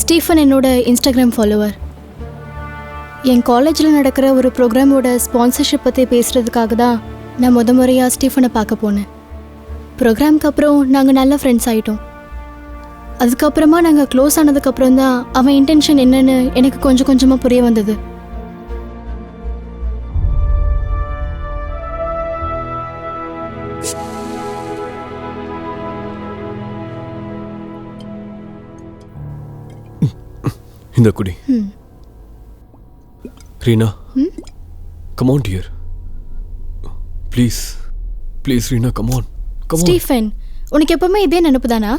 Stephen என்னோட Instagram follower என் காலேஜில் நடக்கிற ஒரு ப்ரோக்ராமோட ஸ்பான்சர்ஷிப் பற்றி பேசுகிறதுக்காக தான் நான் முத முறையாக ஸ்டீஃபனை பார்க்க போனேன். ப்ரோக்ராம்க்கு அப்புறம் நாங்கள் நல்ல ஃப்ரெண்ட்ஸ் ஆகிட்டோம் அதுக்கப்புறமா நாங்கள் க்ளோஸ் ஆனதுக்கப்புறம் தான் அவன் இன்டென்ஷன் என்னென்னு எனக்கு கொஞ்சம் கொஞ்சமாக புரிய வந்தது. இந்த குடி. Reena. Come on dear please please Reena come on come on Stephen உனக்கு எப்பவுமே இதே நினப்பு தானா?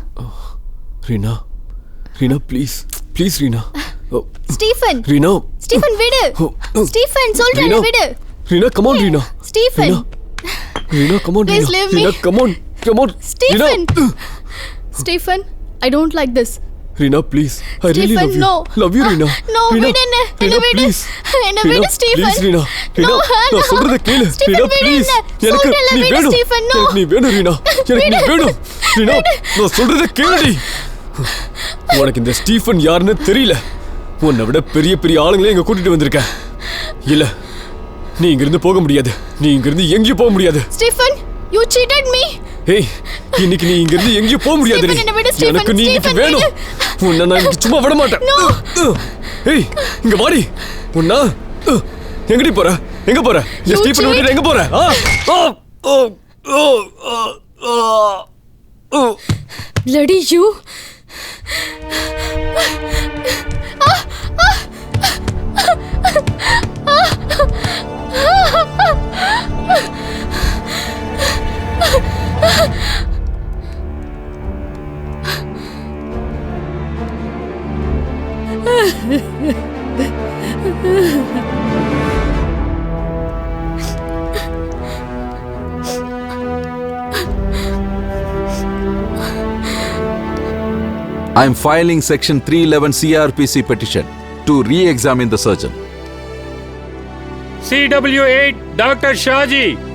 Reena Reena please please Reena Stephen. Reena Stephen விடு. ஓ, ஓ. ஸ்டீஃபன் சொல்றேன் விடு. Reena come on Reena Stephen. Reena come on Reena come on come on Stephen. Stephen. I don't like this Reena please I really love you. Love you Reena. No, Reena, விடு என்ன, என்ன விடு. என்ன விடு, Stephen. please, Reena. Reena நான். சொல்றத கேளு. Reena please. எனக்கு நீ வேணும். no. எனக்கு நீ வேணும் ரீனா. எனக்கு நீ வேணும். ரீனா நான் சொல்றத கேளுடி. உனக்கு இந்த ஸ்டீஃபன் யாருன்னு தெரியல. உன்னை விட பெரிய பெரிய ஆளுங்களே இங்க கூட்டிட்டு வந்திருக்கேன். இல்ல நீ இங்கிருந்து போக முடியாது. நீ இங்கிருந்து எங்கேயும் போக முடியாது. ஸ்டீஃபன் யூ சீட்டட் மீ ஏய் இன்னைக்கு நீ இங்கிருந்து எங்கேயும் போக முடியாது ஸ்டீஃபன், ஸ்டீஃபன், எனக்கு நீ ஸ்டீஃபன், வேணும். உன்னை நான் இன்னைக்கு சும்மா விட மாட்டேன். ஏய் இங்க வாடி. உன்னா எங்கடி போற? எங்க போற? இந்த ஸ்டீஃபன். விட்டுட்டு எங்க போற? ஆ? ஓ ஓ ஓ bloody you. I am filing Section 311 CRPC petition to re examine the surgeon. CW8, Dr. Shaji.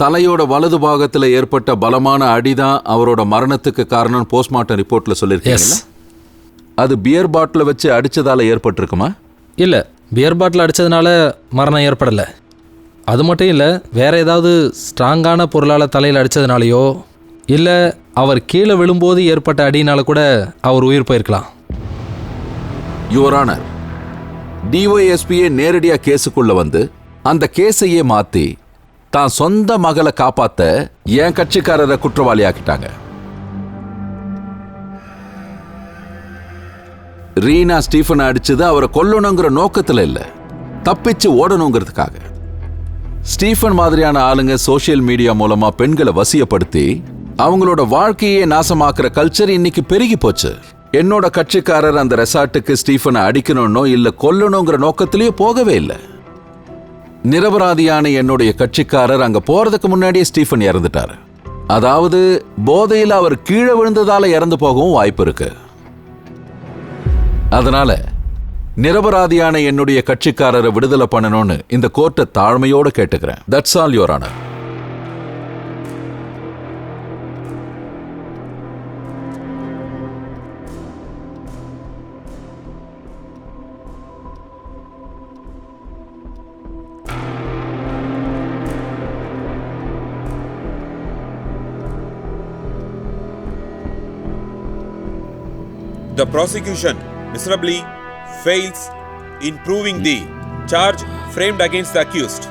தலையோட வலது பாகத்துல ஏற்பட்ட பலமான அடிதான் அவரோட மரணத்துக்கு காரணம் போஸ்ட்மார்ட்டம் ரிப்போர்ட்ல சொல்லிருக்கீங்கல்ல அது பியர் பாட்டில வச்சு அடிச்சதால ஏற்பட்டிருக்குமா? இல்லை பியர் பாட்டில் அடித்ததுனால மரணம் ஏற்படலை. அது மட்டும் இல்லை வேற ஏதாவது ஸ்ட்ராங்கான பொருளால் தலையில் அடித்ததுனாலையோ இல்லை அவர் கீழே விழும்போது ஏற்பட்ட அடியினால கூட அவர் உயிர் போயிருக்கலாம். யுவர் ஆனர் டிஒஎஸ்பியே நேரடியா கேஸுக்குள்ள வந்து அந்த கேஸையே மாத்தி தான் சொந்த மகளை காப்பாத்த என் கட்சிக்காரரை குற்றவாளி ஆக்கிட்டாங்க ரீனா ஸ்டீஃபன் அடிச்சது அவரை கொல்லணுங்கிற நோக்கத்தில் இல்லை. தப்பிச்சு ஓடணுங்கிறதுக்காக. ஸ்டீஃபன் மாதிரியான ஆளுங்க சோஷியல் மீடியா மூலமா பெண்களை வசியப்படுத்தி அவங்களோட வாழ்க்கையே நாசமாக்குற கல்ச்சர் இன்னைக்கு பெருகி போச்சு. என்னோட கட்சிக்காரர் அந்த ரெசார்ட்டுக்கு ஸ்டீஃபனை அடிக்கணும்னோ இல்லை கொல்லணுங்கிற நோக்கத்திலேயே போகவே இல்லை. நிரபராதியான என்னுடைய கட்சிக்காரர் அங்க போறதுக்கு முன்னாடியே ஸ்டீஃபன் இறந்துட்டாரு. அதாவது போதையில் அவர் கீழே விழுந்ததால இறந்து போகவும் வாய்ப்பு இருக்கு. அதனால நிரபராதியான என்னுடைய கட்சிக்காரரை விடுதலை பண்ணணும்னு இந்த கோர்ட்டை தாழ்மையோட கேட்டுக்கிறேன். That's all your honour The prosecution miserably fails in proving the charge framed against the accused.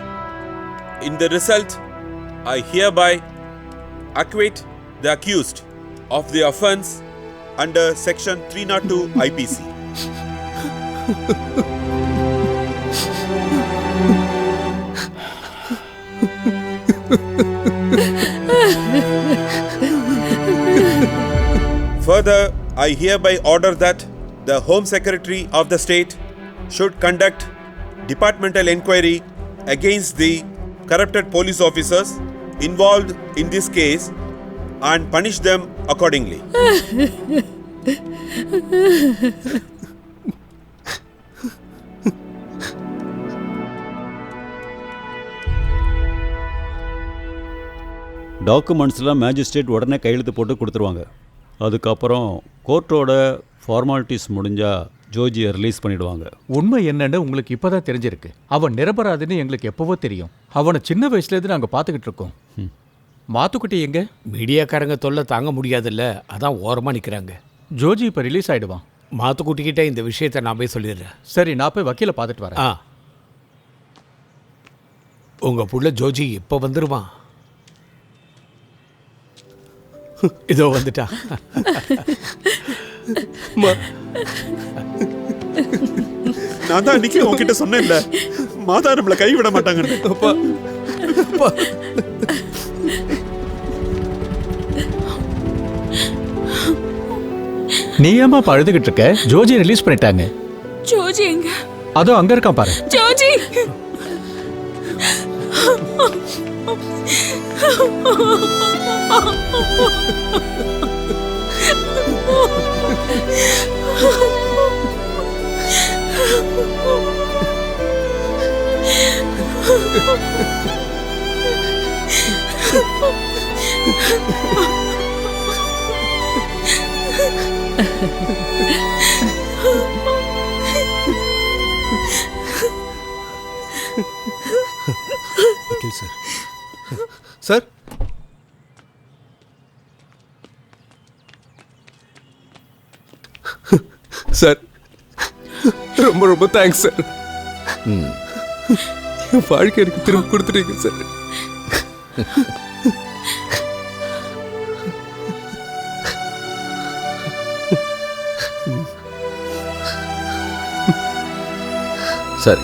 In the result, I hereby acquit the accused of the offence under section 302 IPC. Further, I hereby order that the Home Secretary of the state should conduct departmental inquiry against the corrupted police officers involved in this case and punish them accordingly. டாக்குமெண்ட்ஸ்லாம் magistrate உடனே கையெழுத்து போட்டு கொடுத்துருவாங்க அதுக்கப்புறம் கோர்ட்டோட formalities முடிஞ்சால் ஜோஜியை release பண்ணிடுவாங்க. உண்மை என்னன்னு உங்களுக்கு இப்பதான் தெரிஞ்சிருக்கு. அவன் நிரபராதின்னு எங்களுக்கு எப்பவோ தெரியும். அவனை சின்ன வயசுலேருந்து நாங்கள் பார்த்துக்கிட்டு இருக்கோம். மாத்துக்குட்டி எங்க? மீடியாக்காரங்க தொல்லை தாங்க முடியாதுல்ல? அதான் ஓரமாக நிற்கிறாங்க ஜோஜி இப்போ ரிலீஸ் ஆயிடுவான். மாத்துக்குட்டிக்கிட்ட இந்த விஷயத்தை நான் போய் சொல்லிடுறேன். சரி நான் போய் வக்கீலை பார்த்துட்டு வரேன். ஆ. உங்கள் புள்ள ஜோஜி இப்போ வந்துருவான். இதோ வந்துட்டா. நான் தான் அன்னைக்கு உன்கிட்ட சொன்னேன்ல. மாதா நம்மளை கைவிட மாட்டாங்கன்னு. நீ ஏமா இப்போ அழுதுகிட்டு இருக்க? ஜோஜி ரிலீஸ் பண்ணிட்டாங்க. ஜோஜி எங்க? அதோ அங்க இருக்கான் பாரு. ஜோஜி. வக்கீல் சார் சார் சார். ரொம்ப ரொம்ப தேங்க்ஸ் சார். என் வாழ்க்கை எனக்கு திரும்ப கொடுத்துட்டீங்க சார். சரி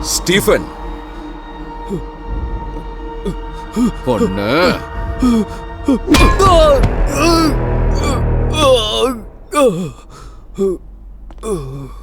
ஸ்டீஃபன். பொண்ணு. Oh